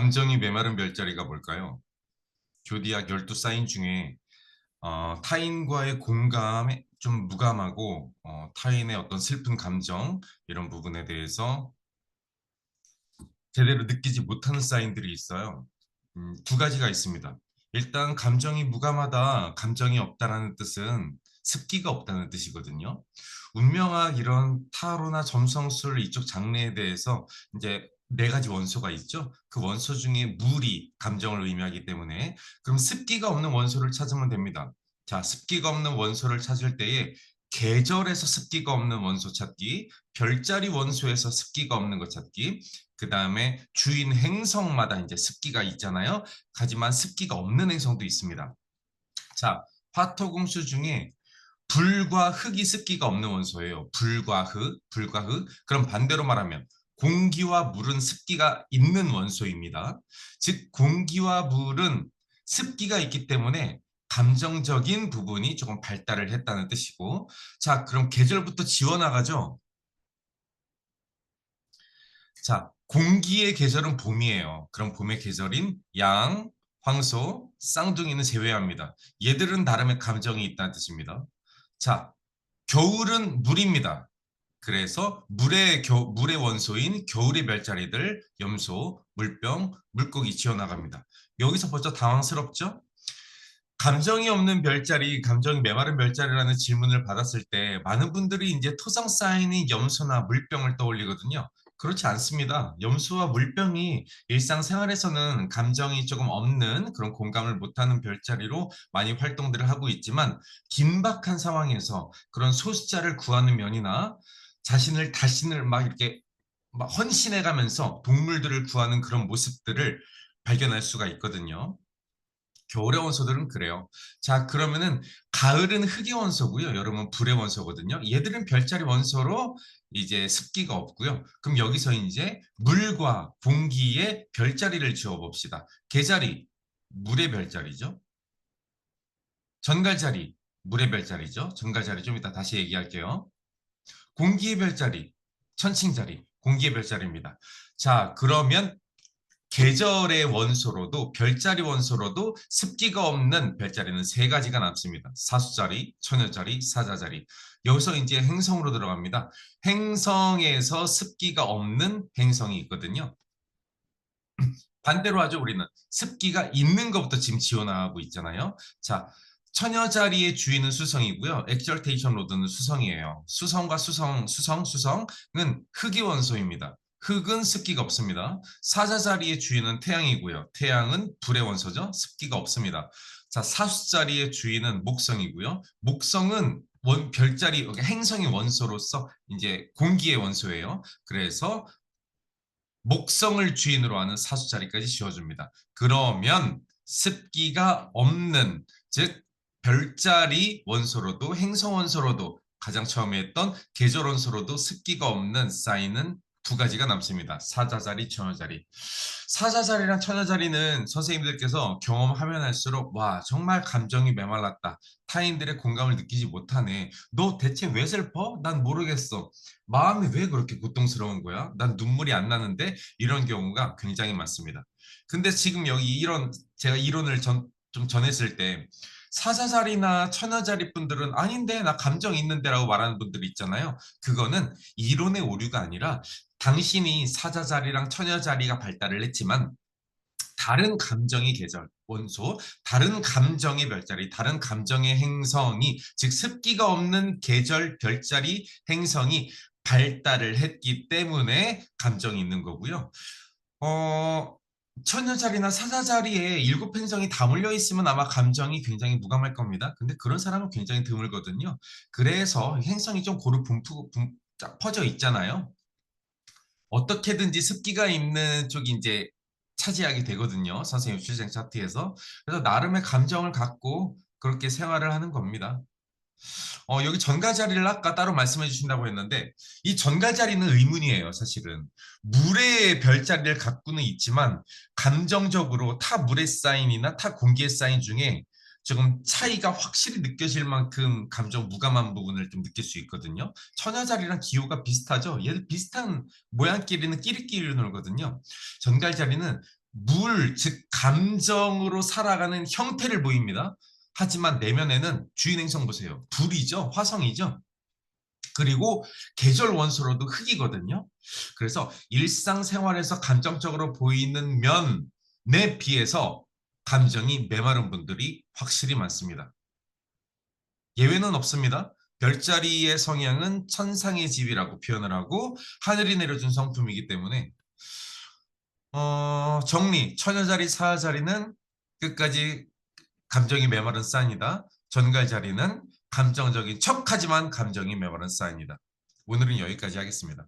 감정이 메마른 별자리가 뭘까요? 조디악 12사인 중에 어, 타인과의 공감에 좀 무감하고 어, 타인의 어떤 슬픈 감정 이런 부분에 대해서 제대로 느끼지 못하는 사인들이 있어요. 음, 두 가지가 있습니다. 일단 감정이 무감하다, 감정이 없다라는 뜻은 습기가 없다는 뜻이거든요. 운명학 이런 타로나 점성술 이쪽 장르에 대해서 이제 네 가지 원소가 있죠. 그 원소 중에 물이 감정을 의미하기 때문에 그럼 습기가 없는 원소를 찾으면 됩니다. 자, 습기가 없는 원소를 찾을 때에 계절에서 습기가 없는 원소 찾기, 별자리 원소에서 습기가 없는 것 찾기, 그 다음에 주인 행성마다 이제 습기가 있잖아요. 하지만 습기가 없는 행성도 있습니다. 자, 화토금수 중에 불과 흙이 습기가 없는 원소예요. 불과 흙, 불과 흙. 그럼 반대로 말하면 공기와 물은 습기가 있는 원소입니다. 즉 공기와 물은 습기가 있기 때문에 감정적인 부분이 조금 발달을 했다는 뜻이고 자 그럼 계절부터 지워나가죠. 자 공기의 계절은 봄이에요. 그럼 봄의 계절인 양, 황소, 쌍둥이는 제외합니다. 얘들은 나름의 감정이 있다는 뜻입니다. 자 겨울은 물입니다. 그래서 물의 겨, 물의 원소인 겨울의 별자리들 염소, 물병, 물고기 지어나갑니다. 여기서 벌써 당황스럽죠? 감정이 없는 별자리, 감정이 메마른 별자리라는 질문을 받았을 때 많은 분들이 이제 토성 사인인 염소나 물병을 떠올리거든요. 그렇지 않습니다. 염소와 물병이 일상생활에서는 감정이 조금 없는 그런 공감을 못하는 별자리로 많이 활동들을 하고 있지만 긴박한 상황에서 그런 소수자를 구하는 면이나 자신을 자신을 막 이렇게 막 헌신해 가면서 동물들을 구하는 그런 모습들을 발견할 수가 있거든요. 겨울의 원소들은 그래요. 자, 그러면은 가을은 흙의 원소고요. 여름은 불의 원소거든요. 얘들은 별자리 원소로 이제 습기가 없고요. 그럼 여기서 이제 물과 공기의 별자리를 지어 봅시다. 개자리 물의 별자리죠. 전갈자리 물의 별자리죠. 전갈자리 좀 이따 다시 얘기할게요. 공기의 별자리, 천칭자리, 공기의 별자리입니다. 자, 그러면 계절의 원소로도 별자리 원소로도 습기가 없는 별자리는 세 가지가 남습니다. 사수자리, 처녀자리, 사자자리. 여기서 이제 행성으로 들어갑니다. 행성에서 습기가 없는 행성이 있거든요. 반대로 하죠, 우리는. 습기가 있는 것부터 지금 지원하고 있잖아요. 자, 처녀 자리의 주인은 수성이고요. 엑절테이션 로드는 수성이에요. 수성과 수성, 수성, 수성은 흙의 원소입니다. 흙은 습기가 없습니다. 사자 자리의 주인은 태양이고요. 태양은 불의 원소죠. 습기가 없습니다. 자, 사수 자리의 주인은 목성이고요. 목성은 원 별자리 행성의 원소로서 이제 공기의 원소예요. 그래서 목성을 주인으로 하는 사수 자리까지 지어줍니다. 그러면 습기가 없는 즉 별자리 원소로도 행성 원소로도 가장 처음에 했던 계절 원소로도 습기가 없는 사인은 두 가지가 남습니다. 사자자리, 처녀자리. 사자자리랑 처녀자리는 선생님들께서 경험하면 할수록 와 정말 감정이 메말랐다. 타인들의 공감을 느끼지 못하네. 너 대체 왜 슬퍼? 난 모르겠어. 마음이 왜 그렇게 고통스러운 거야? 난 눈물이 안 나는데 이런 경우가 굉장히 많습니다. 근데 지금 여기 이런 제가 이론을 전, 좀 전했을 때 사자자리나 천하자리 분들은 아닌데 나 감정 있는데라고 말하는 분들이 있잖아요. 그거는 이론의 오류가 아니라 당신이 사자자리랑 처녀자리가 발달을 했지만 다른 감정의 계절, 원소, 다른 감정의 별자리, 다른 감정의 행성이 즉 습기가 없는 계절, 별자리, 행성이 발달을 했기 때문에 감정이 있는 거고요. 어, 처녀자리나 사자 자리에 일곱 행성이 다 몰려 있으면 아마 감정이 굉장히 무감할 겁니다. 근데 그런 사람은 굉장히 드물거든요. 그래서 행성이 좀 고루 분포, 분, 퍼져 있잖아요. 어떻게든지 습기가 있는 쪽이 이제 차지하게 되거든요. 선생님 출생 차트에서. 그래서 나름의 감정을 갖고 그렇게 생활을 하는 겁니다. 어, 여기 전가자리를 아까 따로 말씀해 주신다고 했는데 이 전가자리는 의문이에요 사실은 물의 별자리를 갖고는 있지만 감정적으로 타 물의 사인이나 타 공기의 사인 중에 조금 차이가 확실히 느껴질 만큼 감정 무감한 부분을 좀 느낄 수 있거든요. 천하자리랑 기호가 비슷하죠. 얘들 비슷한 모양끼리는 끼리끼리 놀거든요. 전갈자리는 물, 즉 감정으로 살아가는 형태를 보입니다. 하지만 내면에는 주인 행성 보세요. 불이죠. 화성이죠. 그리고 계절 원소로도 흙이거든요. 그래서 일상생활에서 감정적으로 보이는 면에 비해서 감정이 메마른 분들이 확실히 많습니다. 예외는 없습니다. 별자리의 성향은 천상의 집이라고 표현을 하고 하늘이 내려준 성품이기 때문에 어, 정리, 처녀자리, 사자리는 끝까지 감정이 메마른 사인이다. 전갈 자리는 감정적인 척하지만 감정이 메마른 사인이다. 오늘은 여기까지 하겠습니다.